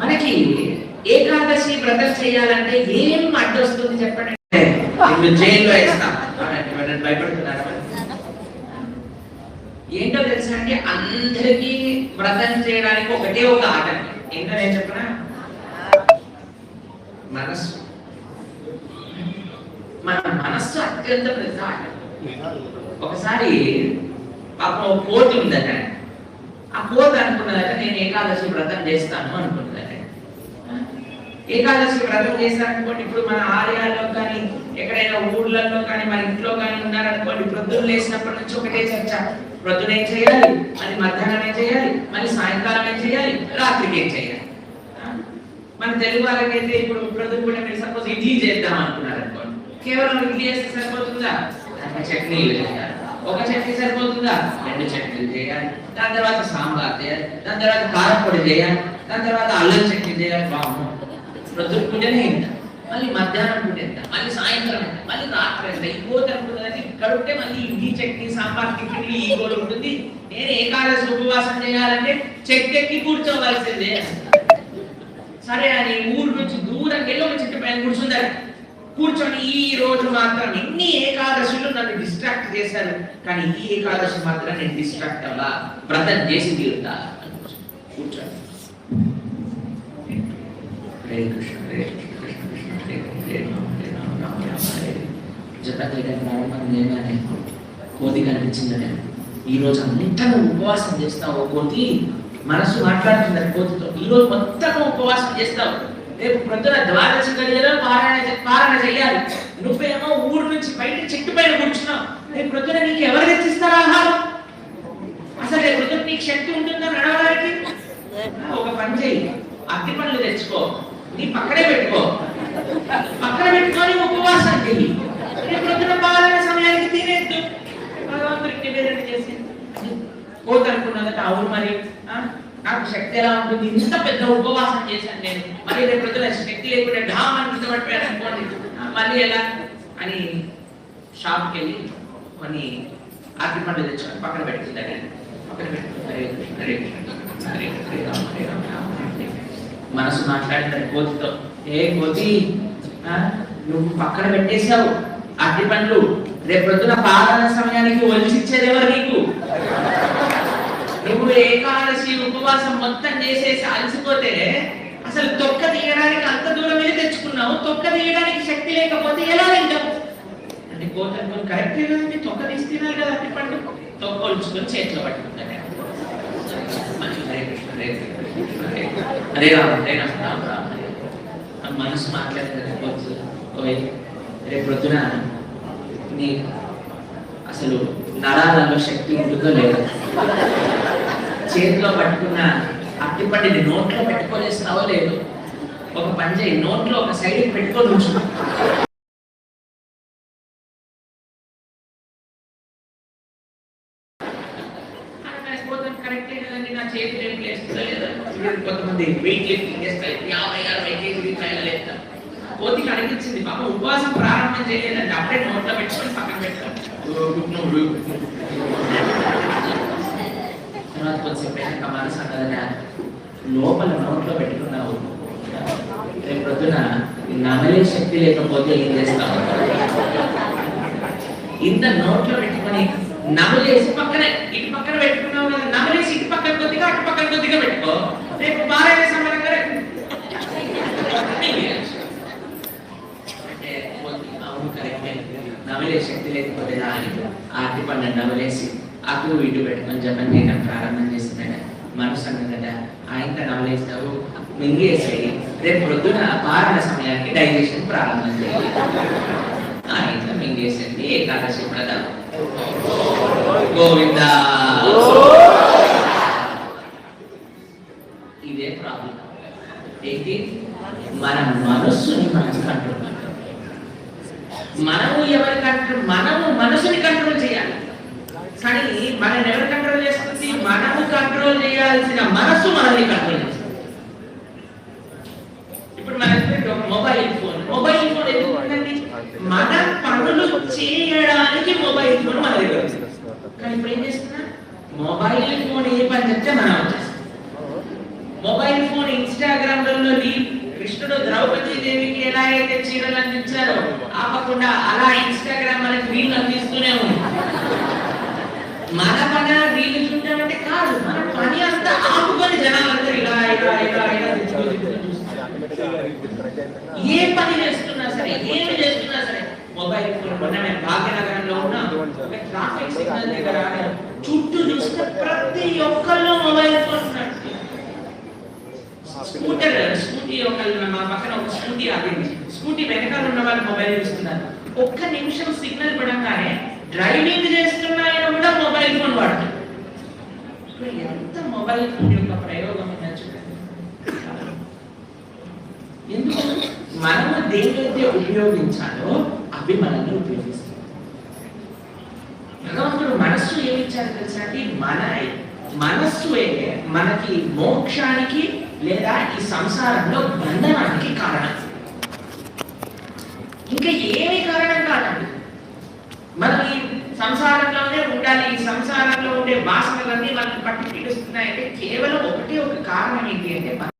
మనకి ఏకాదశి వ్రతం చేయాలంటే ఏం అడ్డొస్తుంది చెప్పండి? జైల్లో వేస్తాం. భయపడుతున్నారా? ఏంటో తెలుసా అంటే అందరికీ వ్రతం చేయడానికి ఒకటే ఒక ఆట. ఏంటో నేను చెప్పనా? మనస్సు. మన మనస్సు అత్యంత పెద్ద ఆట ఒకసారి పాపం కోతి ఉందట. ఆ కోరిక అనుకున్నదట నేను ఏకాదశి వ్రతం చేస్తాను అనుకున్నదట. ఏకాదశి వ్రతం చేస్తారనుకోండి ఇప్పుడు మన ఆలయాల్లో కానీ ఎక్కడైనా ఊర్లలో కానీ మన ఇంట్లో కానీ ఉన్నారనుకోండి ప్రొద్దున లేచినప్పటి నుంచి ఒకటే చర్చ. ప్రొద్దున చేయాలి మళ్ళీ మధ్యాహ్నం చేయాలి మళ్ళీ సాయంకాలం ఏం చేయాలి రాత్రికి ఏం చేయాలి? మన తెలుగు వాళ్ళకైతే ఇప్పుడు ప్రొద్దున కూడా మీరు సపోజ్ ఇడ్లీ చేద్దాం అనుకున్నారు అనుకోండి కేవలం ఇడ్లీ చేస్తే సరిపోతుందా? చట్నీ చట్నీలు చేయాలి. ఒక చట్నీ సరిపోతుందా? రెండు చట్నీలు చేయాలి. దాని తర్వాత సాంబార్ చేయాలి. దాని తర్వాత కారపొడి చేయాలి. దాని తర్వాత అల్లం చట్నీ చేయాలి. బాగుంది ప్రొద్దున పూజనే ఇంత. మళ్ళీ మధ్యాహ్నం పూట ఎంత మళ్ళీ సాయంత్రం ఎంత మళ్ళీ రాత్రి ఎంత ఈ పోతే అనుకున్నదని ఇక్కడ ఉంటే మళ్ళీ ఇడ్లీ చట్నీ సాంబార్ టిఫిన్ ఈ గోడు ఉంటుంది. నేను ఏకాదశి ఉపవాసం చేయాలంటే చెట్టు ఎక్కి కూర్చోవలసిందే. సరే అని ఊరు నుంచి దూరం వెళ్ళి ఒక చెట్టు పైన కూర్చుంటారు. కూర్చొని ఈ రోజు మాత్రం ఇన్ని ఏకాదశులు నన్ను డిస్ట్రాక్ట్ చేశారు? కానీ ఈ ఏకాదశి మాత్రం నేను డిస్ట్రాక్ట్ అవ్వాలా. వ్రతం చేసి తీరుతా. కూర్చోండి. హరే కృష్ణ హరే కృష్ణ కృష్ణ కృష్ణ హరే హరే రామ హరే రామ రామ రామ హరే ప్రారంభం కోతి కనిపించిందనే ఈ రోజు అంతా ఉపవాసం చేస్తావు కోతి. మనసు మాట్లాడుతుంది కోతితో. ఈ రోజు మొత్తం ఉపవాసం చేస్తావు. రేపు ప్రొద్దున ద్వాదశి గడియలో పారాయణ పారాయణ పాలన చేయాలి నువ్వేమో ఊరు నుంచి బయట చెట్టు పైన కూర్చున్నావు. రేపు ప్రొద్దున నీకు ఎవరు తెచ్చిస్తారు ఆహారం? అసలు రేపు ప్రొద్దున నీకు శక్తి ఉంటుందా నడవడానికి? ఒక పని చేయి అగ్గి పనులు తెచ్చుకో. నీ పక్కనే పెట్టుకో. పక్కన పెట్టుకొని ఉపవాసం చెయ్యి. రేపు ప్రొద్దున పాలన సమయానికి తినేద్దు. భగవంతుడికి నివేదన చేసి కోత అవును మరి నాకు శక్తి ఎలా ఉంటుంది? ఇంత పెద్ద ఉపవాసం చేశాను నేను. మళ్ళీ రేపు ప్రజల శక్తి లేకుండా ఢామ్ అని పడిపోయాను అనుకోండి. మళ్ళీ ఎలా? అని షాప్కి వెళ్ళి కొన్ని ఆర్తి పండ్లు తెచ్చుకొని పక్కన పెట్టుకుంటారు పక్కన పెట్టుకుంటారు మనసు మాట్లాడిందని కోతితో ఏ కోతి ఆ, నువ్వు పక్కన పెట్టేశావు అరటి పండ్లు. రేపు ప్రొద్దున పాలన సమయానికి ఒలిచిచ్చేది ఎవరు నీకు? నువ్వు ఏకాదశి ఉపవాసం మొత్తం చేసేసి అలసిపోతే అసలు తొక్క తీయడానికి అంత దూరం వెళ్ళి తెచ్చుకున్నావు? తొక్క తీయడానికి శక్తి లేకపోతే ఎలా తింటావు? అంటే కోత కరెక్ట్ కదండి తొక్క తీసి తినాలి కదా అంటే పండు. తొక్క ఒలుచుకొని చేతిలో పట్టుకుంటాను హరే కృష్ణ హరే కృష్ణ. మనసు మాట్లాడేది రేపు ప్రొద్దున నీ అసలు నరాలలో శక్తి ఉంటుందో లేదా. చేతిలో పట్టుకున్న అట్టిపండిని నోట్లో పెట్టుకోలేస్తావో లేదు ఒక పని చేయి నోట్లో ఒక సైడ్ పెట్టుకొని ఉంచు కొంతమంది వెయిట్ లిఫ్టింగ్ చేస్తారు. యాభై అరవై లేస్తారు కోతికి అనిపించింది పాప ఉపవాసం ప్రారంభం చేయలేదండి. అప్పుడే నోట్లో పెట్టుకొని పక్కన పెట్టుకోండి. తర్వాత కొంచెంసేపు అయినాక మనసు అన్నదట లోపల నోట్లో పెట్టుకున్నావు. రేపు ప్రొద్దున నమలే శక్తి లేకపోతే ఏం చేస్తావు? ఇంత నోట్లో పెట్టుకొని నమలేసి పక్కనే ఇటు పక్కన పెట్టుకున్నావు కదా నమలేసి ఇటు పక్కన కొద్దిగా అటు పక్కన కొద్దిగా పెట్టుకో. రేపు పారాయణ సమయంగా అంటే అవును నవలే శక్తి లేకపోతే రాని ఆర్టి పండు నవలేసి అప్పుడు ఇటు పెట్టుకుని జపం చేయడం ప్రారంభం చేస్తున్నాడు. మనసు అన్నదట ఆయన నవలేస్తావు మింగేసాయి రేపు పొద్దున పారణ సమయానికి డైజెషన్ ప్రారంభం చేయాలి. ఆయన మింగేసింది ఏకాదశి ప్రదా గోవింద! ఇదే ప్రాబ్లం. ఏంటి? మన మనస్సుని మనం కంట్రోల్ మనము ఎవరి కంట్రోల్ మనము మనసుని కంట్రోల్ చేయాలి. కానీ మనం ఎవరు కంట్రోల్ చేస్తుంది? మనము కంట్రోల్ చేయాల్సిన మనసు మనల్ని కంట్రోల్ చేస్తుంది. ఇప్పుడు మన మొబైల్ ఫోన్ మొబైల్ ఫోన్ ఎందుకు ఉందండి? మన పనులు చేయడానికి మొబైల్ ఫోన్ మన దగ్గర కానీ ఇప్పుడు ఏం చేస్తున్నా? మొబైల్ ఫోన్ ఏ పని చెప్తే మనం వచ్చేస్తాం. మొబైల్ ఫోన్ ఇన్స్టాగ్రామ్లలో కృష్ణుడు ద్రౌపది దేవికి ఎలా అయితే చీరలు అందించారో ఆపకుండా అలా ఇన్స్టాగ్రామ్ మనకి రీల్ అందిస్తూనే ఉంది. మన పని వీళ్ళు చూడటం కాదు. మన పని అంతా ఆపుకొని జనాలందరూ ఇలా ఇలా ఇలా ఇలా ఏ పని చేస్తున్నా సరే ఏమి చేస్తున్నా సరే మొబైల్ ఫోన్ మొన్న నేను భాగ్యనగరంలో ఉన్నా. ట్రాఫిక్ సిగ్నల్ దగ్గర చుట్టూ చూస్తే ప్రతి ఒక్కళ్ళు మొబైల్ ఫోన్ స్కూటర్ స్కూటీ ఒక మా పక్కన ఒక స్కూటీ ఆగింది. స్కూటీ వెనకాల ఉన్న వాళ్ళు మొబైల్ చూస్తున్నారు. ఒక్క నిమిషం సిగ్నల్ పడంగానే డ్రైవింగ్ చేస్తున్న ఆయన కూడా మొబైల్ ఫోన్ వాడుతున్నారు ఇప్పుడు ఎంత మొబైల్ ఫోన్ యొక్క ప్రయోగం ఉందో ఎందుకు మనము దేనికైతే ఉపయోగించాలో అవి మనల్ని ఉపయోగిస్తాం భగవంతుడు మనస్సు ఏమిచ్చాడు తెలుసా అంటే మన మనస్సు మనకి మోక్షానికి లేదా ఈ సంసారంలో బంధనానికి కారణం. ఇంకా ఏమి కారణం కాదండి. మనం ఈ సంసారంలోనే ఉండాలి ఈ సంసారంలో ఉండే వాసనలన్నీ వాళ్ళని పట్టి పిలుస్తున్నాయంటే కేవలం ఒకటే ఒక కారణం ఏంటి అంటే